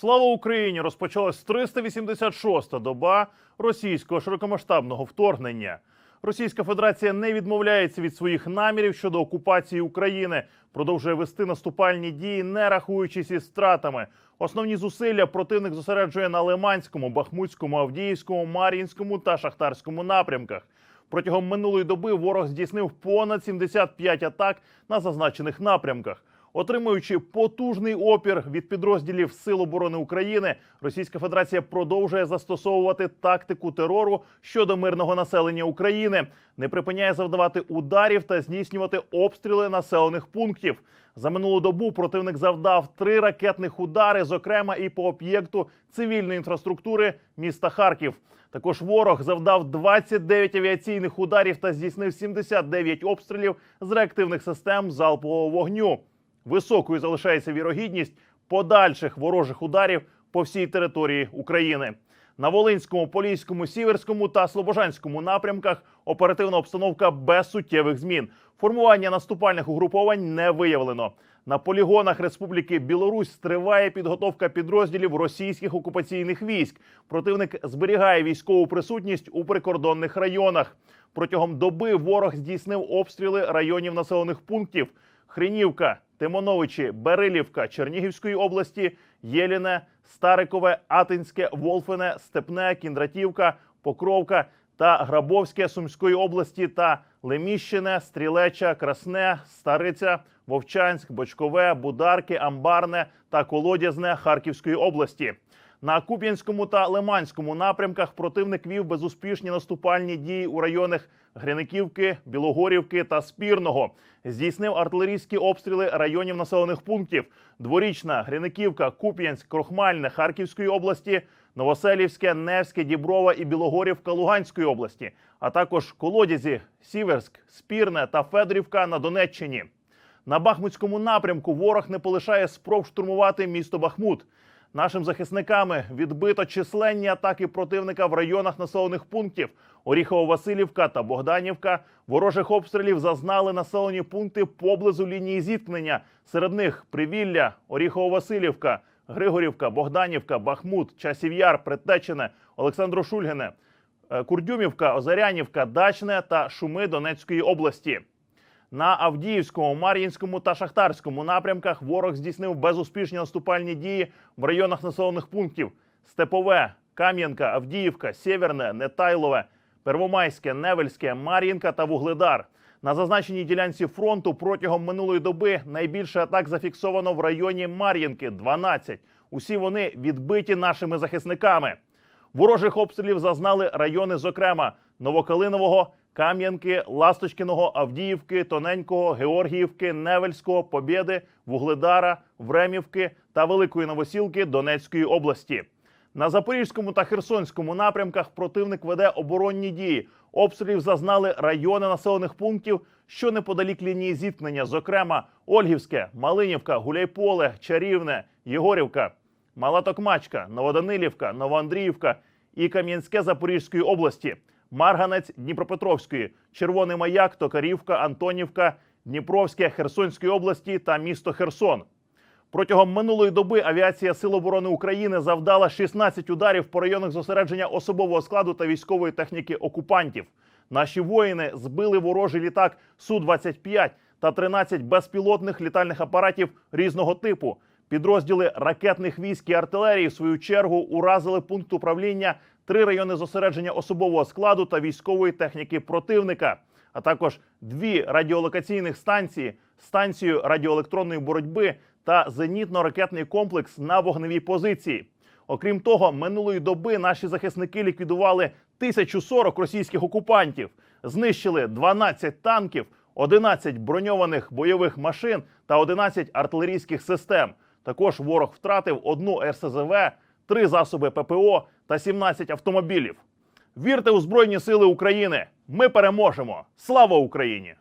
Слава Україні! Розпочалась 386-та доба російського широкомасштабного вторгнення. Російська Федерація не відмовляється від своїх намірів щодо окупації України, продовжує вести наступальні дії, не рахуючись із стратами. Основні зусилля противник зосереджує на Лиманському, Бахмутському, Авдіївському, Мар'їнському та Шахтарському напрямках. Протягом минулої доби ворог здійснив понад 75 атак на зазначених напрямках. Отримуючи потужний опір від підрозділів Сил оборони України, Російська Федерація продовжує застосовувати тактику терору щодо мирного населення України, не припиняє завдавати ударів та здійснювати обстріли населених пунктів. За минулу добу противник завдав три ракетних удари, зокрема і по об'єкту цивільної інфраструктури міста Харків. Також ворог завдав 29 авіаційних ударів та здійснив 79 обстрілів з реактивних систем залпового вогню. Високою залишається вірогідність подальших ворожих ударів по всій території України. На Волинському, Поліському, Сіверському та Слобожанському напрямках оперативна обстановка без суттєвих змін. Формування наступальних угруповань не виявлено. На полігонах Республіки Білорусь триває підготовка підрозділів російських окупаційних військ. Противник зберігає військову присутність у прикордонних районах. Протягом доби ворог здійснив обстріли районів населених пунктів: Хрінівка, Тимоновичі, Берилівка Чернігівської області, Єліне, Старикове, Атинське, Волфине, Степне, Кіндратівка, Покровка та Грабовське Сумської області та Леміщине, Стрілеча, Красне, Стариця, Вовчанськ, Бочкове, Бударки, Амбарне та Колодязне Харківської області. На Куп'янському та Лиманському напрямках противник вів безуспішні наступальні дії у районах Гриниківки, Білогорівки та Спірного. Здійснив артилерійські обстріли районів населених пунктів: Дворічна, Гриниківка, Куп'янськ, Крохмальне Харківської області, Новоселівське, Невське, Діброва і Білогорівка Луганської області, а також Колодязі, Сіверськ, Спірне та Федорівка на Донеччині. На Бахмутському напрямку ворог не полишає спроб штурмувати місто Бахмут. Нашим захисниками відбито численні атаки противника в районах населених пунктів Оріхово-Василівка та Богданівка. Ворожих обстрілів зазнали населені пункти поблизу лінії зіткнення. Серед них Привілля, Оріхово-Василівка, Григорівка, Богданівка, Бахмут, Часів'яр, Притечене, Олександро Шульгине, е, Курдюмівка, Озарянівка, Дачне та Шуми Донецької області. На Авдіївському, Мар'їнському та Шахтарському напрямках ворог здійснив безуспішні наступальні дії в районах населених пунктів: Степове, Кам'янка, Авдіївка, Сєверне, Нетайлове, Первомайське, Невельське, Мар'їнка та Вугледар. На зазначеній ділянці фронту протягом минулої доби найбільше атак зафіксовано в районі Мар'їнки 12. Усі вони відбиті нашими захисниками. Ворожих обстрілів зазнали райони, зокрема Новокалинового, Кам'янки, Ласточкиного, Авдіївки, Тоненького, Георгіївки, Невельського, Побєди, Вугледара, Времівки та Великої Новосілки Донецької області. На Запорізькому та Херсонському напрямках противник веде оборонні дії. Обстрілів зазнали райони населених пунктів, що неподалік лінії зіткнення, зокрема Ольгівське, Малинівка, Гуляйполе, Чарівне, Єгорівка, Мала Токмачка, Новоданилівка, Новоандріївка і Кам'янське Запорізької області, Марганець Дніпропетровської, Червоний Маяк, Токарівка, Антонівка, Дніпровське Херсонської області та місто Херсон. Протягом минулої доби авіація Сил оборони України завдала 16 ударів по районах зосередження особового складу та військової техніки окупантів. Наші воїни збили ворожий літак Су-25 та 13 безпілотних літальних апаратів різного типу. Підрозділи ракетних військ і артилерії, в свою чергу, уразили пункт управління, три райони зосередження особового складу та військової техніки противника, а також дві радіолокаційних станції, станцію радіоелектронної боротьби та зенітно-ракетний комплекс на вогневій позиції. Окрім того, минулої доби наші захисники ліквідували 1040 російських окупантів, знищили 12 танків, 11 броньованих бойових машин та 11 артилерійських систем. Також ворог втратив одну РСЗВ, три засоби ППО та 17 автомобілів. Вірте у Збройні Сили України! Ми переможемо! Слава Україні!